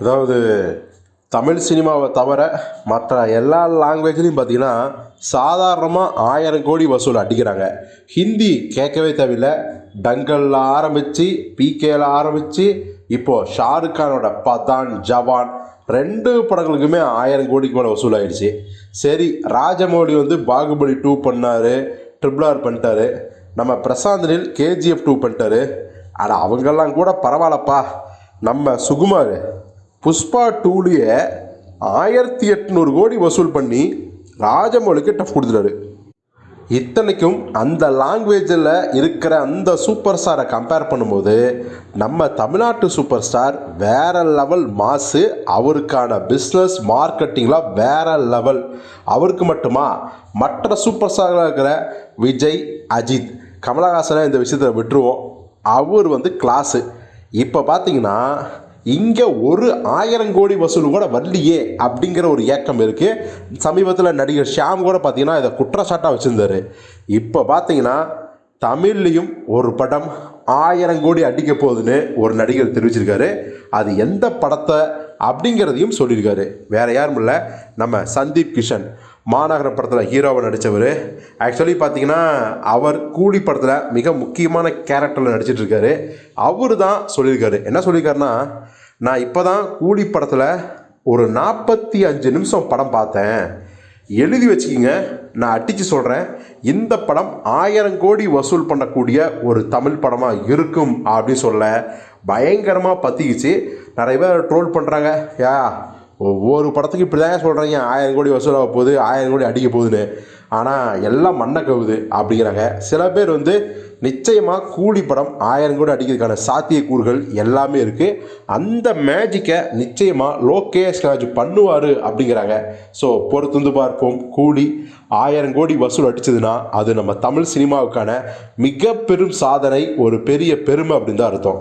அதாவது தமிழ் சினிமாவை தவிர மற்ற எல்லா லாங்குவேஜ்லையும் பார்த்தீங்கன்னா சாதாரணமாக ஆயிரம் கோடி வசூல் அடிக்கிறாங்க. ஹிந்தி கேட்கவே தேவையில்லை. டங்கல்ல ஆரம்பித்து பிகேல ஆரம்பித்து இப்போது ஷாருக் கானோட பதான் ஜவான் ரெண்டு படங்களுக்குமே ஆயிரம் கோடிக்கு மேலே வசூல் ஆயிடுச்சு. சரி ராஜமௌழி வந்து பாகுபலி டூ பண்ணார் ட்ரிபிள் ஆர் பண்ணிட்டாரு. நம்ம பிரசாந்த் நில் கேஜிஎஃப் டூ பண்ணிட்டாரு. ஆனால் அவங்கெல்லாம் கூட பரவாயில்லப்பா. நம்ம சுகுமார் புஷ்பா டூலேயே ஆயிரத்தி எட்நூறு கோடி வசூல் பண்ணி ராஜமௌலிக்கு டஃப் கொடுத்துட்டாரு. இத்தனைக்கும் அந்த லாங்குவேஜில் இருக்கிற அந்த சூப்பர் ஸ்டாரை கம்பேர் பண்ணும்போது நம்ம தமிழ்நாட்டு சூப்பர் ஸ்டார் வேற லெவல் மாசு அவருக்கான பிஸ்னஸ் மார்க்கெட்டிங்லாம் வேற லெவல் அவருக்கு மட்டுமா மற்ற சூப்பர் ஸ்டாரில் இருக்கிற விஜய் அஜித் கமலஹாசனை இந்த விஷயத்தில் விட்டுருவோம். அவர் வந்து கிளாஸு இப்போ பார்த்தீங்கன்னா இங்கே ஒரு ஆயிரம் கோடி வசூல் கூட வரலையே அப்படிங்கிற ஒரு ஏக்கம் இருக்குது சமீபத்தில் நடிகர் ஷியாம் கூட பார்த்தீங்கன்னா இதை குற்றச்சாட்டாக வச்சுருந்தாரு. இப்போ பார்த்தீங்கன்னா தமிழ்லேயும் ஒரு படம் ஆயிரம் கோடி அடிக்க போகுதுன்னு ஒரு நடிகர் தெரிவிச்சிருக்காரு. அது எந்த படத்தை அப்படிங்கிறதையும் சொல்லியிருக்காரு. வேற யாரும் இல்லை. நம்ம சந்தீப் கிஷன். மாநகர படத்தில் ஹீரோவை நடித்தவர் ஆக்சுவலி பார்த்தீங்கன்னா அவர் கூலி படத்தில் மிக முக்கியமான கேரக்டரில் நடிச்சிட்ருக்காரு. அவர் தான் சொல்லியிருக்காரு. என்ன சொல்லியிருக்காருன்னா நான் இப்போ தான் கூலி படத்தில் ஒரு நாற்பத்தி அஞ்சு நிமிஷம் படம் பார்த்தேன். எழுதி வச்சுக்கிங்க நான் அடித்து சொல்கிறேன் இந்த படம் ஆயிரம் கோடி வசூல் பண்ணக்கூடிய ஒரு தமிழ் படமாக இருக்கும் அப்படின்னு சொல்ல பயங்கரமாக பற்றிக்கிச்சு நிறைய பேர் ட்ரோல் பண்ணுறாங்க யா ஒவ்வொரு படத்துக்கு இப்படி தாங்க சொல்கிறீங்க ஆயிரம் கோடி வசூலாக போகுது ஆயிரம் கோடி அடிக்க போகுதுன்னு. ஆனால் எல்லாம் மண்ணை கவுது அப்படிங்கிறாங்க. சில பேர் வந்து நிச்சயமாக கூலி படம் ஆயிரம் கோடி அடிக்கிறதுக்கான சாத்தியக்கூறுகள் எல்லாமே இருக்குது அந்த மேஜிக்கை நிச்சயமாக லோகேஷ் ராஜ் பண்ணுவார் அப்படிங்கிறாங்க. ஸோ பொறுத்துந்து பார்ப்போம். கூலி ஆயிரம் கோடி வசூல் அடிச்சதுன்னா அது நம்ம தமிழ் சினிமாவுக்கான மிக பெரும் சாதனை ஒரு பெரிய பெருமை அப்படின்னு தான் அர்த்தம்.